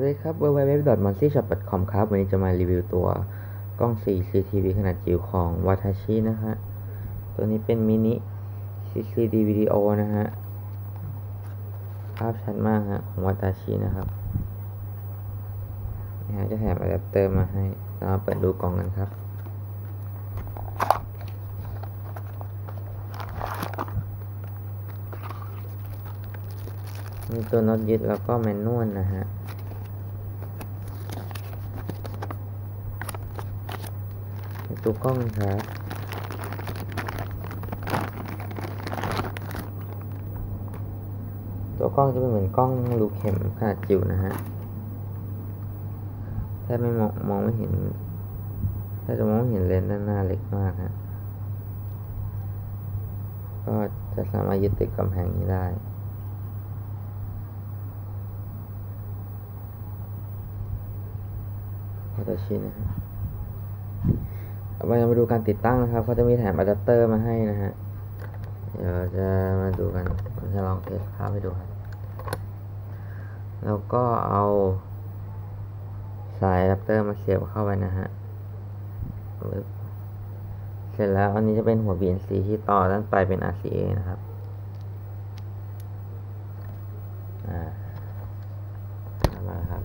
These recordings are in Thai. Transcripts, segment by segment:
วัสดีครับ www.monsyshop.com ครับ วันนี้จะมารีวิวตัวกล้อง 4 CCTV ขนาดจิ๋วของ Watashi นะฮะ ตัวนี้เป็นมินิ CCD วิดีโอนะฮะ ภาพชัดมากฮะ ของ Watashi นะครับนี่ฮะจะแถมอะแดปเตอร์มาให้ เรามาเปิดดูกล่องกันครับมีตัวน็อตยึดแล้วก็แมนนวลนะฮะ ตัวกล้องครับตัวกล้องจะเป็นเหมือนกล้องรูเข็มขนาดจิ๋วนะฮะแทบไม่มองมองไม่เห็นแทบจะมองเห็นเลนส์ด้านหน้าเล็กมากฮะก็จะสามารถยึดติดกำแพงนี้ได้โอโตชินะฮะ ต่อไปเรามาดูการติดตั้งนะครับเขาจะมีแถมอะแดปเตอร์มาให้นะฮะเดี๋ยวจะมาดูกันผมจะลองเทสภาพให้ดูครับแล้วก็เอาสายอะแดปเตอร์มาเสียบเข้าไปนะฮะเสร็จแล้วอันนี้จะเป็นหัว BNC ที่ต่อด้านปลายเป็น RCA นะครับ อ่าครับ ครับครับ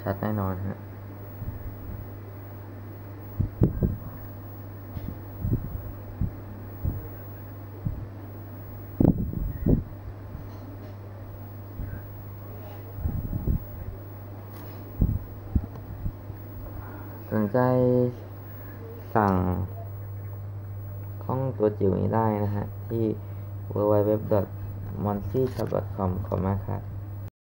ชัดแน่นอนฮะสนใจสั่งกล้องตัวจิ๋วนี้ได้นะฮะ ที่ www. ขอบคุณมากครับ